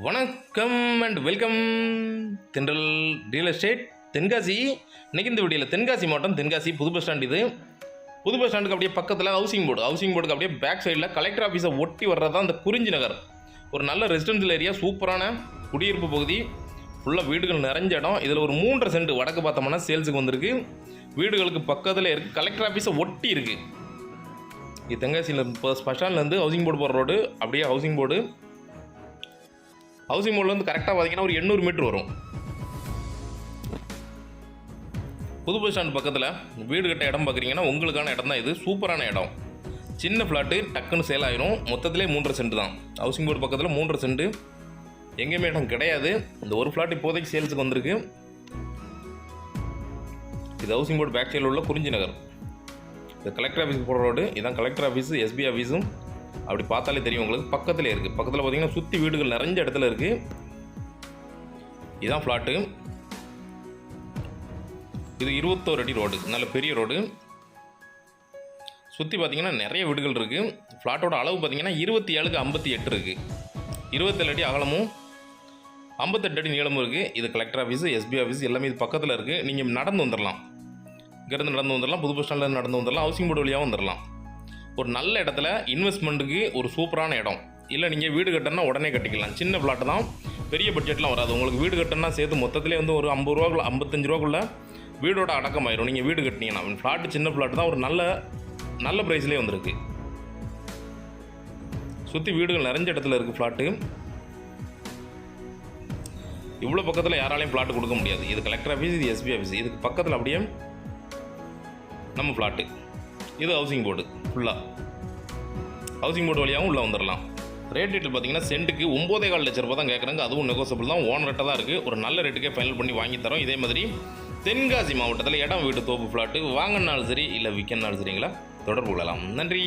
வணக்கம் and welcome Thendral real estate Tenkasi. இன்னைக்கு இந்த வீடியோவில் தென்காசி மாவட்டம் தென்காசி புது பஸ் ஸ்டாண்ட் இது. புது பஸ் ஸ்டாண்டுக்கு அப்படியே பக்கத்தில் ஹவுசிங் போர்டு ஹவுசிங் போர்டுக்கு அப்படியே பேக் சைடில் கலெக்டர் ஆஃபீஸை ஒட்டி வர்றது தான் அந்த குறிஞ்சி நகர். ஒரு நல்ல ரெசிடென்ஷியல் ஏரியா சூப்பரான குடியிருப்பு பகுதி. ஃபுல்லாக வீடுகள் நிறைஞ்ச இடம். இதில் ஒரு மூன்றரை சென்ட் வடக்கு பார்த்தோம்னா சேல்ஸுக்கு வந்திருக்கு. வீடுகளுக்கு பக்கத்தில் இருக்குது கலெக்டர் ஆஃபீஸை ஒட்டி இருக்குது இது தென்காசியில் இப்போ பஸ் ஸ்டாண்ட்லேருந்து ஹவுசிங் போர்டு போகிற ரோடு அப்படியே ஹவுசிங் போர்டு ஹவுசிங் போர்ட்லேருந்து கரெக்டாக பார்த்தீங்கன்னா ஒரு எண்ணூறு மீட்ரு வரும். புது பஸ் ஸ்டாண்ட் பக்கத்தில் வீடு கட்ட இடம் பார்க்குறீங்கன்னா உங்களுக்கான இடம் தான் இது. சூப்பரான இடம். சின்ன ஃப்ளாட்டு டக்குன்னு சேல் ஆயிரும். மொத்தத்திலே மூன்றரை சென்ட் தான். ஹவுசிங் போர்டு பக்கத்தில் மூன்றரை சென்ட் எங்கேயுமே இடம் கிடையாது. இந்த ஒரு ஃப்ளாட் இப்போதைக்கு சேல்ஸுக்கு வந்திருக்கு. இது ஹவுசிங் போர்டு பேக் சைடில் உள்ள குறிஞ்சி நகர். இது கலெக்டர் ஆஃபீஸ் போகிற ரோடு இதான் கலெக்டர் ஆஃபீஸு எஸ்பி ஆஃபீஸும் அப்படி பார்த்தாலே தெரியும் உங்களுக்கு. பக்கத்தில் இருக்குது பக்கத்தில் பார்த்தீங்கன்னா சுற்றி வீடுகள் நிறைஞ்ச இடத்துல இருக்குது இதுதான் ஃப்ளாட்டு இது இருபத்தோரு அடி ரோடு நல்ல பெரிய ரோடு சுற்றி பார்த்தீங்கன்னா நிறைய வீடுகள் இருக்குது ஃப்ளாட்டோட அளவு பார்த்தீங்கன்னா இருபத்தி ஏழுக்கு ஐம்பத்தி எட்டு இருக்குது இருபத்தேழு அடி அகலமும் ஐம்பத்தெட்டு அடி நீளமும் இருக்குது இது கலெக்டர் ஆஃபீஸு எஸ்பி ஆஃபீஸ் எல்லாமே இது பக்கத்தில் இருக்குது நீங்கள் நடந்து வந்துடலாம் இங்கேருந்து நடந்து வந்துடலாம் புது பஸ் ஸ்டாண்ட்லேருந்து நடந்து வந்துடலாம் ஹவுசிங் போர்டு வழியாகவும் வந்துடலாம் ஒரு நல்ல இடத்துல இன்வெஸ்ட்மெண்ட்டுக்கு ஒரு சூப்பரான இடம். இல்லை நீங்கள் வீடு கட்டணும்னா உடனே கட்டிக்கலாம். சின்ன பிளாட் தான். பெரிய பட்ஜெட்லாம் வராது. உங்களுக்கு வீடு கட்டணும்னா சேர்த்து மொத்தத்திலே வந்து ஒரு ஐம்பது ரூபாக்குள்ள ஐம்பத்தஞ்சு ரூபாக்குள்ள வீடோட அடக்கமாயிரும். நீங்கள் வீடு கட்டினீங்கன்னா. ஃப்ளாட்டு சின்ன ஃப்ளாட் தான் ஒரு நல்ல நல்ல ப்ரைஸ்லேயே வந்திருக்கு. சுற்றி வீடுகள் நிறைஞ்ச இடத்துல இருக்குது ஃப்ளாட்டு இவ்வளோ பக்கத்தில் யாராலையும் ஃப்ளாட்டு கொடுக்க முடியாது. இது கலெக்டர் ஆஃபீஸ் இது எஸ்பி ஆஃபீஸ் இதுக்கு பக்கத்தில் அப்படியே நம்ம ஃப்ளாட்டு இது ஹவுசிங் போர்டு ஃபுல்லாக ஹவுசிங் போர்டு வழியாகவும் உள்ளே வந்துடலாம் ரேட் டீட்டில் பார்த்தீங்கன்னா சென்ட்டுக்கு ஒம்போதே கால் லட்ச ரூபா தான் கேட்குறாங்க. அதுவும் நெகோசபிள் தான். ஓன் ரேட்டாக தான் இருக்குது ஒரு நல்ல ரேட்டுக்கே ஃபைனல் பண்ணி வாங்கி தரோம். இதே மாதிரி தென்காசி மாவட்டத்தில் இடம் வீட்டு தோப்பு ஃப்ளாட்டு வாங்கினாலும் சரி இல்லை விற்கனாலும் சரிங்களா? தொடர்பு கொள்ளலாம். நன்றி.